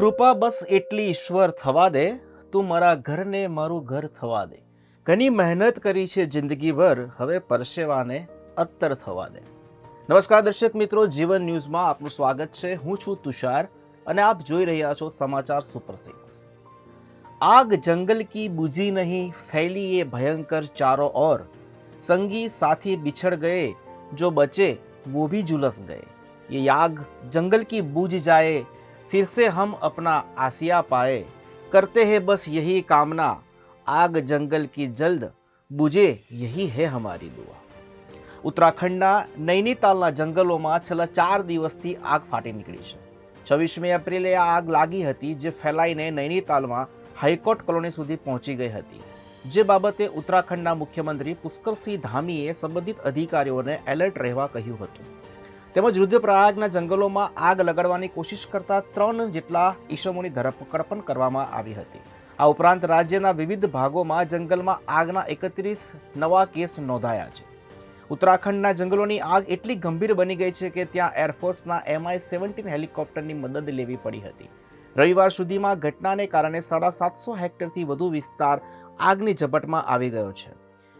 કૃપા બસ એટલી ઈશ્વર થવા દે, તું મારા ઘરને મારું ઘર થવા દે. ઘણી મહેનત કરી છે જિંદગીભર, હવે પરસેવાને અત્તર થવા દે. નમસ્કાર દર્શક મિત્રો, જીવન ન્યૂઝમાં આપનું સ્વાગત છે. હું છું તુષાર અને આપ જોઈ રહ્યા છો સમાચાર સુપર સિક્સ. આગ જંગલ કી બુઝી નહીં, ફેલી એ ભયંકર ચારો ઓર. સંગી સાથી બિછડ ગયે, જો બચે, વો ભી જુલસ ગયે. યે આગ જંગલ કી બુઝ જાય फिर से हम अपना आसिया पाए करते हैं बस यही कामना आग जंगल की जल्द બુજે યહી હે હમારી દુઆ ઉત્તરાખંડના નૈનીતાલના જંગલોમાં છેલ્લા ચાર દિવસથી આગ ફાટી નીકળી છે છવ્વીસમી એપ્રિલે આ આગ લાગી હતી જે ફેલાઈને નૈનીતાલમાં હાઈકોર્ટ કોલોની સુધી પહોંચી ગઈ હતી જે બાબતે ઉત્તરાખંડના મુખ્યમંત્રી પુષ્કરસિંહ ધામીએ સંબંધિત અધિકારીઓને એલર્ટ રહેવા કહ્યું હતું તેમજ રુદ્રપ્રયાગના જંગલોમાં આગ લગાડવાની કોશિશ કરતા ત્રણ જેટલા ઈસમોની ધરપકડ પણ કરવામાં આવી હતી. આ ઉપરાંત રાજ્યના વિવિધ ભાગોમાં જંગલમાં આગના એકત્રીસ નવા કેસ નોંધાયા છે. ઉત્તરાખંડના જંગલોની આગ એટલી ગંભીર બની ગઈ છે કે ત્યાં એરફોર્સના એમઆઈ સેવન્ટીન હેલિકોપ્ટરની મદદ લેવી પડી હતી. રવિવાર સુધીમાં ઘટનાને કારણે સાડા સાતસો હેક્ટરથી વધુ વિસ્તાર આગની ઝપટમાં આવી ગયો છે.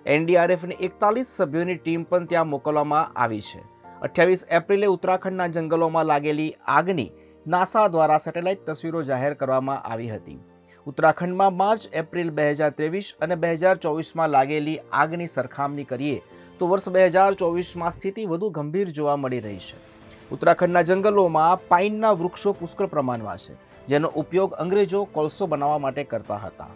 એનડીઆરએફની એકતાલીસ સભ્યોની ટીમ પણ ત્યાં મોકલવામાં આવી છે. અઠ્યાવીસ એપ્રિલે ઉત્તરાખંડના જંગલોમાં લાગેલી આગની નાસા દ્વારા સેટેલાઇટ તસવીરો જાહેર કરવામાં આવી હતી. ઉત્તરાખંડમાં માર્ચ, એપ્રિલ બે હજાર ત્રેવીસ અને બે હજાર ચોવીસમાં લાગેલી આગની સરખામણી કરીએ તો વર્ષ બે હજાર ચોવીસમાં સ્થિતિ વધુ ગંભીર જોવા મળી રહી છે. ઉત્તરાખંડના જંગલોમાં પાઇનના વૃક્ષો પુષ્કળ પ્રમાણમાં છે, જેનો ઉપયોગ અંગ્રેજો કોલસો બનાવવા માટે કરતા હતા.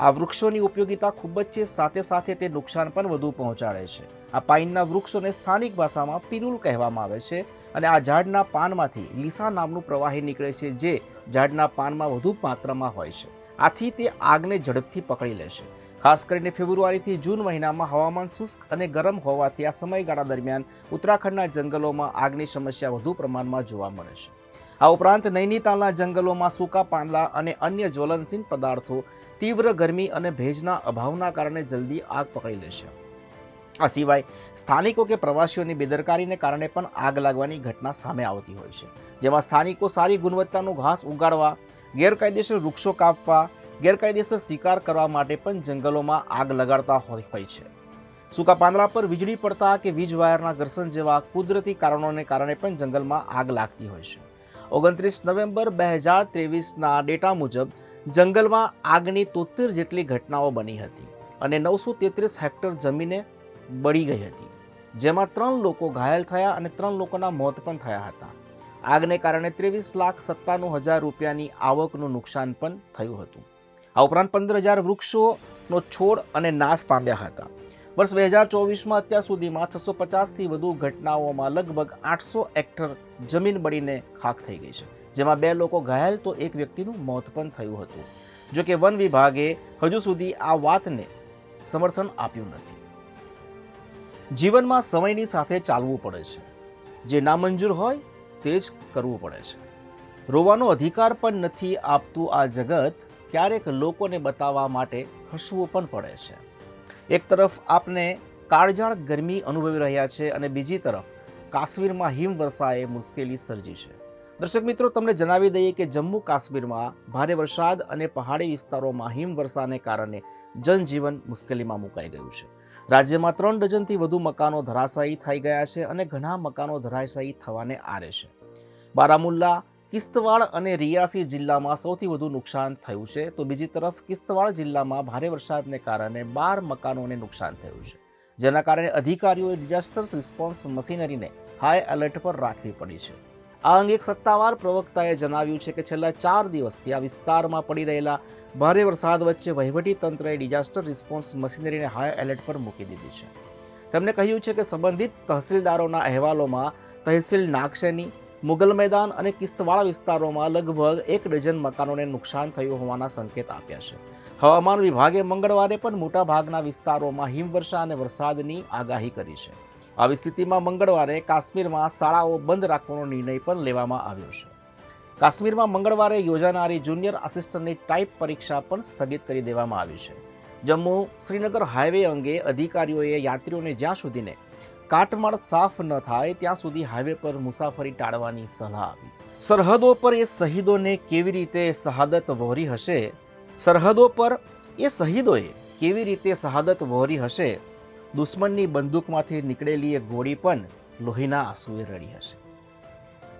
આ વૃક્ષોની ઉપયોગિતા ખૂબ જ છે, સાથે સાથે તે નુકસાન પણ વધુ પહોંચાડે છે. આ પાઇનના વૃક્ષોને સ્થાનિક ભાષામાં પિરુલ કહેવામાં આવે છે અને આ ઝાડના પાનમાંથી લીસા નામનું પ્રવાહી નીકળે છે જે ઝાડના પાનમાં વધુ માત્રામાં હોય છે. આથી તે આગને ઝડપથી પકડી લેશે ખાસ કરીને ફેબ્રુઆરીથી જૂન મહિનામાં હવામાન શુષ્ક અને ગરમ હોવાથી આ સમયગાળા દરમિયાન ઉત્તરાખંડના જંગલોમાં આગની સમસ્યા વધુ પ્રમાણમાં જોવા મળે છે. આ ઉપરાંત નૈનીતાલના જંગલોમાં સૂકા પાંદડા અને અન્ય જ્વલનશીલ પદાર્થો તીવ્ર ગરમી અને ભેજના અભાવના કારણે જલ્દી આગ પકડી લેશે આ સિવાય સ્થાનિકો કે પ્રવાસીઓની બેદરકારીને કારણે પણ આગ લાગવાની ઘટના સામે આવતી હોય છે, જેમાં સ્થાનિકો સારી ગુણવત્તાનું ઘાસ ઉગાડવા, ગેરકાયદેસર વૃક્ષો કાપવા, ગેરકાયદેસર શિકાર કરવા માટે પણ જંગલોમાં આગ લગાડતા હોય છે. સૂકા પાંદડા પર વીજળી પડતા કે વીજ વાયરના ઘર્ષણ જેવા કુદરતી કારણોને કારણે પણ જંગલમાં આગ લાગતી હોય છે. ઓગણત્રીસ નવેમ્બર બે હજાર ત્રેવીસના ડેટા મુજબ જંગલમાં આગની તોતેર જેટલી ઘટનાઓ બની હતી અને નવસો તેત્રીસ હેક્ટર જમીને બળી ગઈ હતી. જેમાં ત્રણ લોકો ઘાયલ થયા અને ત્રણ લોકોના મોત પણ થયા હતા. આગને કારણે ત્રેવીસ લાખ સત્તાણું હજાર રૂપિયાની આવકનું નુકસાન પણ થયું હતું. આ ઉપરાંત પંદર હજાર વૃક્ષોનો છોડ અને નાશ પામ્યા હતા. વર્ષ બે હજાર ચોવીસમાં અત્યાર સુધીમાં છસો પચાસથી વધુ ઘટનાઓમાં લગભગ આઠસો હેક્ટર જમીન બળીને ખાખ થઈ ગઈ છે. જેમાં બે લોકો ઘાયલ, તો એક વ્યક્તિનું મોત પણ થયું હતું. જોકે વન વિભાગે હજુ સુધી આ વાતને સમર્થન આપ્યું નથી. જીવનમાં સમયની સાથે ચાલવું પડે છે. જે નામંજૂર હોય તે જ કરવું પડે છે. રોવાનો અધિકાર પણ નથી આપતું આ જગત, ક્યારેક લોકોને બતાવવા માટે હસવું પણ પડે છે. એક તરફ આપને કાળજાળ ગરમી અનુભવી રહ્યા છે અને બીજી તરફ કાશ્મીરમાં હિમવર્ષાએ મુશ્કેલી સર્જી છે. દર્શક મિત્રો, તમને જણાવી દઈએ કે જમ્મુ કાશ્મીરમાં ભારે વરસાદ અને પહાડી વિસ્તારોમાં હિમવર્ષાને કારણે જનજીવન મુશ્કેલીમાં મુકાઈ ગયું છે. રાજ્યમાં ત્રણ ડઝનથી વધુ મકાનો ધરાશાયી થઈ ગયા છે અને ઘણા મકાનો ધરાશાયી થવાને આરે છે. બારામુલ્લા, કિસ્તવાડ અને રિયાસી જિલ્લામાં સૌથી વધુ નુકસાન થયું છે. તો બીજી તરફ કિસ્તવાડ જિલ્લામાં ભારે વરસાદને કારણે બાર મકાનોને નુકસાન થયું છે. જેના કારણે અધિકારીઓએ ડિઝાસ્ટર રિસ્પોન્સ મશીનરીને હાઈ એલર્ટ પર રાખવી પડી છે. આ અંગે એક સત્તાવાર પ્રવક્તાએ જણાવ્યું છે કે છેલ્લા ચાર દિવસથી આ વિસ્તારમાં પડી રહેલા ભારે વરસાદ વચ્ચે વહીવટી તંત્રએ ડિઝાસ્ટર રિસ્પોન્સ મશીનરીને હાઈ એલર્ટ પર મૂકી દીધી છે. તેમણે કહ્યું છે કે સંબંધિત તહસીલદારોના અહેવાલોમાં તહેસીલ નાગશેની મુગલ મેદાન અને કિસ્તવાળા વિસ્તારોમાં લગભગ એક ડઝન મકાનોને નુકસાન થયું હોવાના સંકેત આપ્યા છે. હવામાન વિભાગે મંગળવારે પણ મોટાભાગના વિસ્તારોમાં હિમવર્ષા અને વરસાદની આગાહી કરી છે. આવી સ્થિતિમાં મંગળવારે કાશ્મીરમાં શાળાઓ બંધ રાખવાનો નિર્ણય પણ લેવામાં આવ્યો છે. કાશ્મીરમાં મંગળવારે યોજાનારી જુનિયર આસિસ્ટન્ટની ટાઈપ પરીક્ષા પણ સ્થગિત કરી દેવામાં આવી છે. જમ્મુ શ્રીનગર હાઈવે અંગે અધિકારીઓએ યાત્રીઓને જ્યાં સુધીને કાટમાળ સાફ ન થાય ત્યાં સુધી હાઈવે પર મુસાફરી ટાળવાની સલાહ આપી. સરહદો પર એ શહીદોને કેવી રીતે શહાદત વહોરી હશે? સરહદો પર એ શહીદોએ કેવી રીતે શહાદત વહોરી હશે? દુશ્મનની બંદૂકમાંથી નીકળેલી એ ગોળી પણ લોહીના આંસુએ રડી હશે.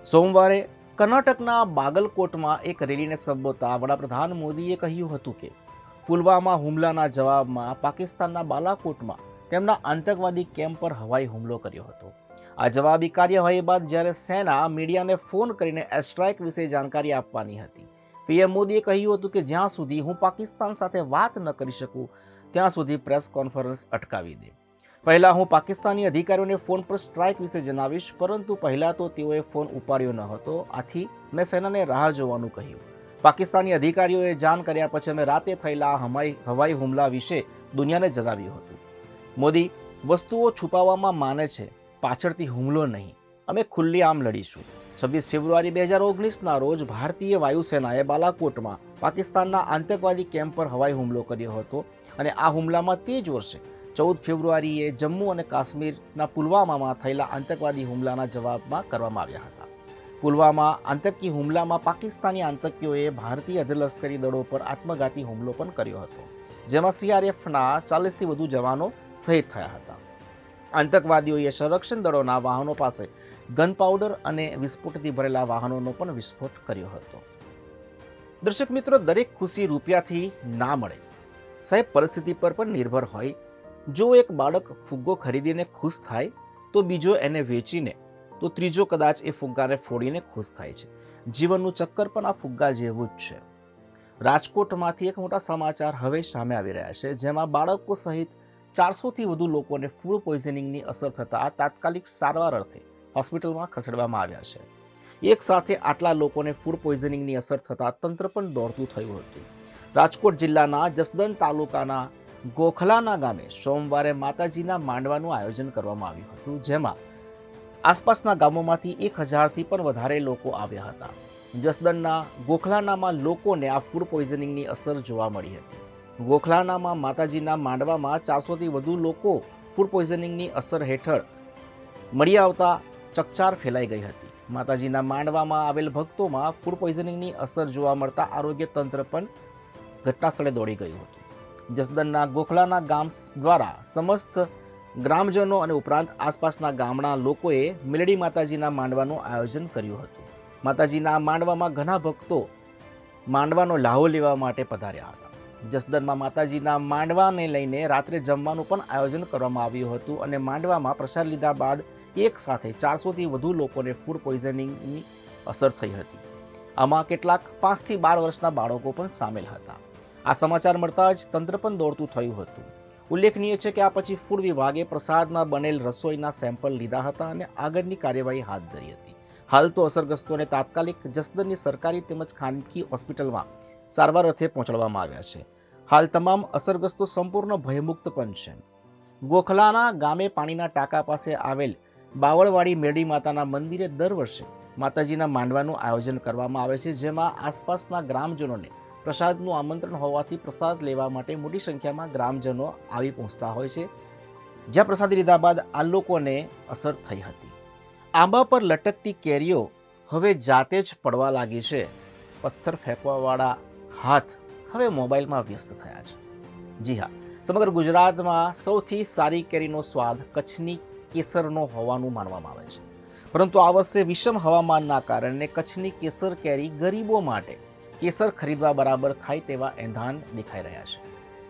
સોમવારે કર્ણાટકના બાગલકોટમાં એક રેલીને સંબોધતા વડાપ્રધાન મોદીએ કહ્યું હતું કે, પુલવામા હુમલાના જવાબમાં પાકિસ્તાનના બાલાકોટમાં તેમના આતંકવાદી કેમ્પ પર હવાઈ હુમલો કર્યો હતો. આ જવાબી કાર્યવાહી બાદ જ્યારે સેના મીડિયાને ફોન કરીને એરસ્ટ્રાઇક વિશે જાણકારી આપવાની હતી. પીએમ મોદીએ કહ્યું હતું કે જ્યાં સુધી હું પાકિસ્તાન સાથે વાત ન કરી શકું, ત્યાં સુધી પ્રેસ કોન્ફરન્સ અટકાવી દે. પહેલાં હું પાકિસ્તાની અધિકારીઓને ફોન પર સ્ટ્રાઇક વિશે જણાવીશ, પરંતુ પહેલાં તો તેઓએ ફોન ઉપાડ્યો ન હતો. આથી મેં સેનાને રાહ જોવાનું કહ્યું. પાકિસ્તાની અધિકારીઓએ જાણ કર્યા પછી અમે રાતે થયેલા હવાઈ હવાઈ હુમલા વિશે દુનિયાને જણાવ્યું હતું. મોદી, વસ્તુઓ છુપાવવામાં માને છે, પાછળથી હુમલો નહીં. અમે ખુલ્લી આમ લડીશું. છવ્વીસ ફેબ્રુઆરી બે હજાર ઓગણીસના રોજ ભારતીય વાયુસેનાએ બાલાકોટમાં પાકિસ્તાનના આતંકવાદી કેમ્પ પર હવાઈ હુમલો કર્યો હતો અને આ હુમલામાં તે જ વર્ષે ચૌદ ફેબ્રુઆરીએ જમ્મુ અને કાશ્મીરના પુલવામામાં થયેલા આતંકવાદી હુમલાના જવાબમાં કરવામાં આવ્યા હતા. પુલવામા આતંકી હુમલામાં પાકિસ્તાની આતંકીઓએ ભારતીય અધલશ્કરી દળો પર આત્મઘાતી હુમલો પણ કર્યો હતો, જેમાં સીઆરએફના ચાલીસથી વધુ જવાનો શહીદ થયા હતા. આતંકવાદીઓએ સંરક્ષણ દળોના વાહનો પાસે ગન પાવડર અને વિસ્ફોટથી ભરેલા વાહનોનો પણ વિસ્ફોટ કર્યો હતો. દર્શક મિત્રો, દરેક ખુશી રૂપિયાથી ના મળે. સાહેબ, પરિસ્થિતિ પર પણ નિર્ભર હોય જો એક બાળક ફુગ્ગો ખરીદીને ખુશ થાય, તો બીજો એને વેચીને, તો ત્રીજો કદાચ એ ફુગ્ગાને ફોડીને ખુશ થાય છે. જીવનનું ચક્કર પણ આ ફુગ્ગા જેવું જ છે. રાજકોટમાંથી એક મોટા સમાચાર હવે સામે આવી રહ્યા છે, જેમાં બાળકો સહિત ચારસોથી વધુ લોકોને ફૂડ પોઈઝનિંગની અસર થતાં તાત્કાલિક સારવાર અર્થે હોસ્પિટલમાં ખસેડવામાં આવ્યા છે. એક સાથે આટલા લોકોને ફૂડ પોઈઝનિંગની અસર થતાં તંત્ર પણ દોડતું થયું હતું. રાજકોટ જિલ્લાના જસદન તાલુકાના ગોખલાના ગામે સોમવારે માતાજીના માંડવાનું આયોજન કરવામાં આવ્યું હતું, જેમાં આસપાસના ગામોમાંથી એક હજારથી પણ વધારે લોકો આવ્યા હતા. જસદનના ગોખલાનામાં લોકોને આ ફૂડ પોઈઝનિંગની અસર જોવા મળી હતી. ગોખલાનામાં માતાજીના માંડવામાં ચારસોથી વધુ લોકો ફૂડ પોઈઝનિંગની અસર હેઠળ મળી આવતા ચકચાર ફેલાઈ ગઈ હતી. માતાજીના માંડવામાં આવેલ ભક્તોમાં ફૂડ પોઈઝનિંગની અસર જોવા મળતા આરોગ્ય તંત્ર પણ ઘટના સ્થળે દોડી ગયું હતું. જસદનના ગોખલાના ગામ દ્વારા સમસ્ત ગ્રામજનો અને ઉપરાંત આસપાસના ગામના લોકોએ મેલડી માતાજીના માંડવાનું આયોજન કર્યું હતું. માતાજીના માંડવામાં ઘણા ભક્તો માંડવાનો લાહો લેવા માટે પધાર્યા હતા. જસદનમાં માતાજીના માંડવાને લઈને રાત્રે જમવાનું પણ આયોજન કરવામાં આવ્યું હતું અને માંડવામાં પ્રસાદ લીધા બાદ એક સાથે ચારસોથી વધુ લોકોને ફૂડ પોઈઝનિંગની અસર થઈ હતી. આમાં કેટલાક પાંચથી બાર વર્ષના બાળકો પણ સામેલ હતા. આ સમાચાર મળતા જ તંત્ર પણ દોડતું થયું હતું. ઉલ્લેખનીય છે કે આ પછી ફૂડ વિભાગે પ્રસાદમાં બનેલ રસોઈના સેમ્પલ લીધા હતા અને આગળની કાર્યવાહી હાથ ધરી હતી. હાલ તો અસરગ્રસ્તોને તાત્કાલિક જસદનની સરકારી તેમજ ખાનગી હોસ્પિટલમાં સારવાર અર્થે પહોંચાડવામાં આવ્યા છે. હાલ તમામ અસરગ્રસ્તો સંપૂર્ણ ભયમુક્ત પણ છે. ગોખલાના ગામે પાણીના ટાંકા પાસે આવેલ બાવળવાડી મેડી માતાના મંદિરે દર વર્ષે માતાજીના માંડવાનું આયોજન કરવામાં આવે છે, જેમાં આસપાસના ગ્રામજનોને પ્રસાદનું આમંત્રણ હોવાથી પ્રસાદ લેવા માટે મોટી સંખ્યામાં ગ્રામજનો આવી પહોંચતા હોય છે, જ્યાં પ્રસાદ લીધા બાદ આ લોકોને અસર થઈ હતી. આંબા પર લટકતી કેરીઓ હવે જાતે જ પડવા લાગી છે. પથ્થર ફેંકવાવાળા હાથ હવે મોબાઈલમાં વ્યસ્ત થયા છે. જી હા, સમગ્ર ગુજરાતમાં સૌથી સારી કેરીનો સ્વાદ કચ્છની કેસરનો હોવાનું માનવામાં આવે છે. પરંતુ આ વર્ષે વિષમ હવામાનના કારણે કચ્છની કેસર કેરી ગરીબો માટે કેસર ખરીદવા બરાબર થાય તેવા એંધાન દેખાઈ રહ્યા છે.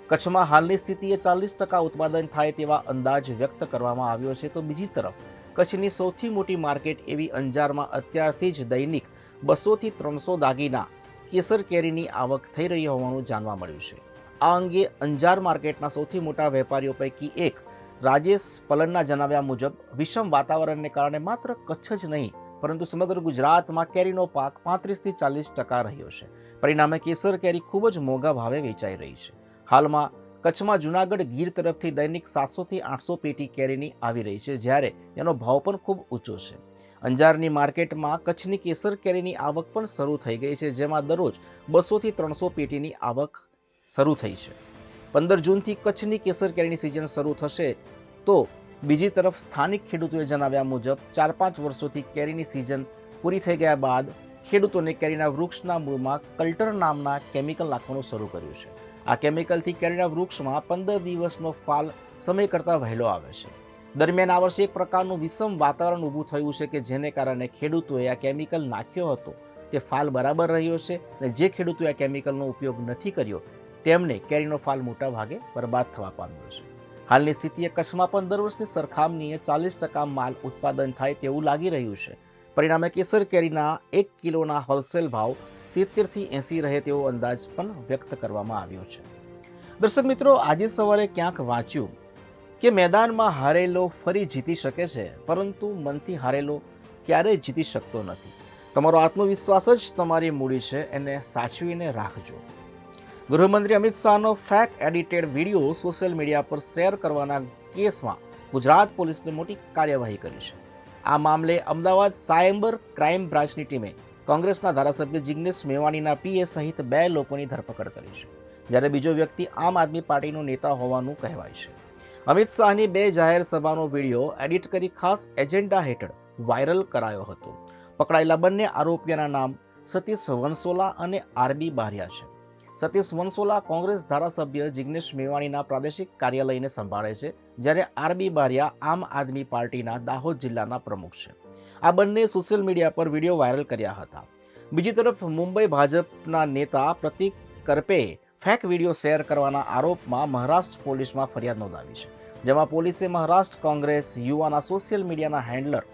કચ્છમાં હાલની સ્થિતિએ ચાલીસ ટકા ઉત્પાદન થાય તેવા અંદાજ વ્યક્ત કરવામાં આવ્યો છે તો બીજી તરફ, કચ્છની સૌથી મોટી માર્કેટ એવી અંજારમાં અત્યારથી જ દૈનિક બસોથી ત્રણસો દાગીના કેસર કેરીની આવક થઈ રહી હોવાનું જાણવા મળ્યું છે. આ અંગે અંજાર માર્કેટના સૌથી મોટા વેપારીઓ પૈકી એક, રાજેશ પલનના જણાવ્યા મુજબ, વિષમ વાતાવરણને કારણે માત્ર કચ્છ જ નહીં પરંતુ સમગ્ર ગુજરાતમાં કેરીનો પાક પાંત્રીસથી ચાલીસ ટકા રહ્યો છે. પરિણામે કેસર કેરી ખૂબ જ મોંઘા ભાવે વેચાઈ રહી છે. હાલમાં કચ્છમાં જુનાગઢ ગીર તરફથી દૈનિક સાતસોથી આઠસો પેટી કેરીની આવી રહી છે, જ્યારે તેનો ભાવ પણ ખૂબ ઊંચો છે. અંજારની માર્કેટમાં કચ્છની કેસર કેરીની આવક પણ શરૂ થઈ ગઈ છે, જેમાં દરરોજ બસોથી ત્રણસો પેટીની આવક શરૂ થઈ છે. પંદર જૂનથી કચ્છની કેસર કેરીની સિઝન શરૂ થશે તો બીજી તરફ સ્થાનિક ખેડૂતોએ જણાવ્યા મુજબ, ચાર પાંચ વર્ષોથી કેરીની સિઝન પૂરી થઈ ગયા બાદ ખેડૂતોને કેરીના વૃક્ષના મૂળમાં કલ્ટર નામના કેમિકલ નાખવાનું શરૂ કર્યું છે. આ કેમિકલથી કેરીના વૃક્ષમાં પંદર દિવસનો ફાલ સમય કરતાં વહેલો આવે છે. દરમિયાન આ વર્ષે એક પ્રકારનું વિષમ વાતાવરણ ઊભું થયું છે કે જેને કારણે ખેડૂતોએ આ કેમિકલ નાખ્યો હતો. તે ફાલ બરાબર રહ્યો છે અને જે ખેડૂતોએ આ કેમિકલનો ઉપયોગ નથી કર્યો, તેમને કેરીનો ફાલ મોટા ભાગે બરબાદ થવા પામ્યો છે. હાલની સ્થિતિએ કચ્છમાં પણ દર વર્ષની સરખામણીએ ચાલીસ ટકા માલ ઉત્પાદન થાય તેવું લાગી રહ્યું છે. પરિણામે કેસર કેરીના એક કિલોના હોલસેલ ભાવ સિત્તેરથી એંસી રહે તેવો અંદાજ પણ વ્યક્ત કરવામાં આવ્યો છે. દર્શક મિત્રો, આજે સવારે ક્યાંક વાંચ્યું કે મેદાનમાં હારેલો ફરી જીતી શકે છે, પરંતુ મનથી હારેલો ક્યારેય જીતી શકતો નથી. તમારો આત્મવિશ્વાસ જ તમારી મૂડી છે, એને સાચવીને રાખજો. ગૃહમંત્રી Amit શાહનો fake edited video social media પર શેર કરવાના કેસમાં ગુજરાત પોલીસને મોટી કાર્યવાહી કરી છે. આ મામલે અમદાવાદ સાયબર ક્રાઇમ બ્રાન્ચની ટીમે કોંગ્રેસના ધારાસભ્ય જિગ્નેશ મેવાણીના પીએ સહિત બે લોકોની ધરપકડ કરી છે, જ્યારે બીજો વ્યક્તિ આમ આદમી પાર્ટીનો નેતા હોવાનું કહેવાય છે. અમિત શાહની બે જાહેર સભાનો વીડિયો એડિટ કરી ખાસ એજન્ડા હેઠળ વાયરલ કરાયો હતો. પકડાયેલા બંને આરોપીઓના નામ સતીશ વંસોલા અને આરબી બારિયા છે. સતીશ વંસોલા કોંગ્રેસ ધારાસભ્ય જિગ્નેશ મેવાણીના પ્રાદેશિક કાર્યાલયને સંભાળે છે, જ્યારે આરબી બારિયા આમ આદમી પાર્ટીના દાહોદ જિલ્લાના પ્રમુખ છે. આ બંને સોશિયલ મીડિયા પર વીડિયો વાયરલ કર્યા હતા. બીજી તરફ મુંબઈ ભાજપના નેતા પ્રતિક કરપેએ ફેક વીડિયો શેર કરવાના આરોપમાં મહારાષ્ટ્ર પોલીસમાં ફરિયાદ નોંધાવી છે, જેમાં પોલીસે મહારાષ્ટ્ર કોંગ્રેસ યુવાના સોશિયલ મીડિયાના હેન્ડલર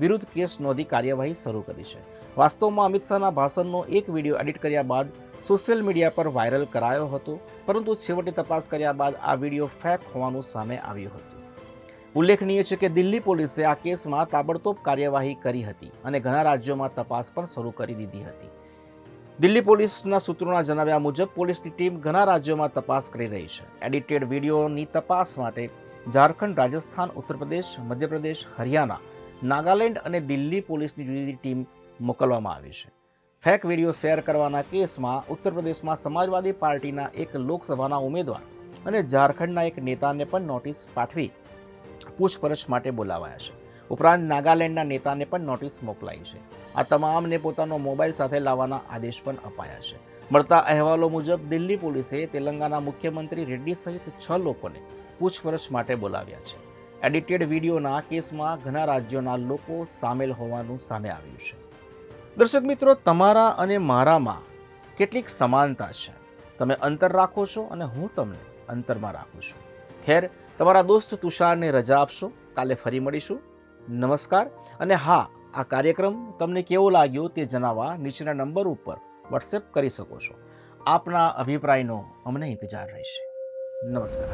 વિરુદ્ધ કેસ નોંધી કાર્યવાહી શરૂ કરી છે. વાસ્તવમાં અમિત શાહના ભાષણનો એક વીડિયો એડિટ કર્યા બાદ સોશિયલ મીડિયા પર વાયરલ કરાયો હતો, પરંતુ છેવટે તપાસ કર્યા બાદ આ વીડિયો ફેક હોવાનું સામે આવ્યું હતું. ઉલ્લેખનીય છે કે દિલ્હી પોલીસે આ કેસમાં તાબડતોબ કાર્યવાહી કરી હતી અને ઘણા રાજ્યોમાં તપાસ પણ શરૂ કરી દીધી હતી. દિલ્હી પોલીસના સૂત્રોના જણાવ્યા મુજબ, પોલીસની ટીમ ઘણા રાજ્યોમાં તપાસ કરી રહી છે. એડિટેડ વિડીયોની તપાસ માટે ઝારખંડ, રાજસ્થાન ઉત્તર પ્રદેશ મધ્યપ્રદેશ, હરિયાણા, નાગાલેન્ડ અને દિલ્હી પોલીસની જુદી જુદી ટીમ મોકલવામાં આવી છે. ફેક વીડિયો શેર કરવાના કેસમાં ઉત્તર પ્રદેશમાં સમાજવાદી પાર્ટીના એક લોકસભાના ઉમેદવાર અને ઝારખંડના એક નેતાને પણ નોટિસ પાઠવી પૂછપરછ માટે બોલાવાયા છે. ઉપરાંત નાગાલેન્ડના નેતાને પણ નોટિસ મોકલાઈ છે. આ તમામને પોતાનો મોબાઈલ સાથે લાવવાના આદેશ પણ અપાયા છે. મળતા અહેવાલો મુજબ દિલ્હી પોલીસે તેલંગાના મુખ્યમંત્રી રેડ્ડી સહિત છ લોકોને પૂછપરછ માટે બોલાવ્યા છે. એડિટેડ વિડીયોના કેસમાં ઘણા રાજ્યોના લોકો સામેલ હોવાનું સામે આવ્યું છે. દર્શક મિત્રો, તમારા અને મારામાં કેટલીક સમાનતા છે. તમે અંતર રાખો છો અને હું તમને અંતરમાં રાખું છું. ખેર, તમારા દોસ્ત તુષારને રજા આપશો. કાલે ફરી મળીશું. નમસ્કાર. અને હા, આ કાર્યક્રમ તમને કેવો લાગ્યો તે જણાવવા નીચેના નંબર ઉપર વોટ્સએપ કરી શકો છો. આપના અભિપ્રાયનો અમને ઇંતજાર રહેશે. નમસ્કાર.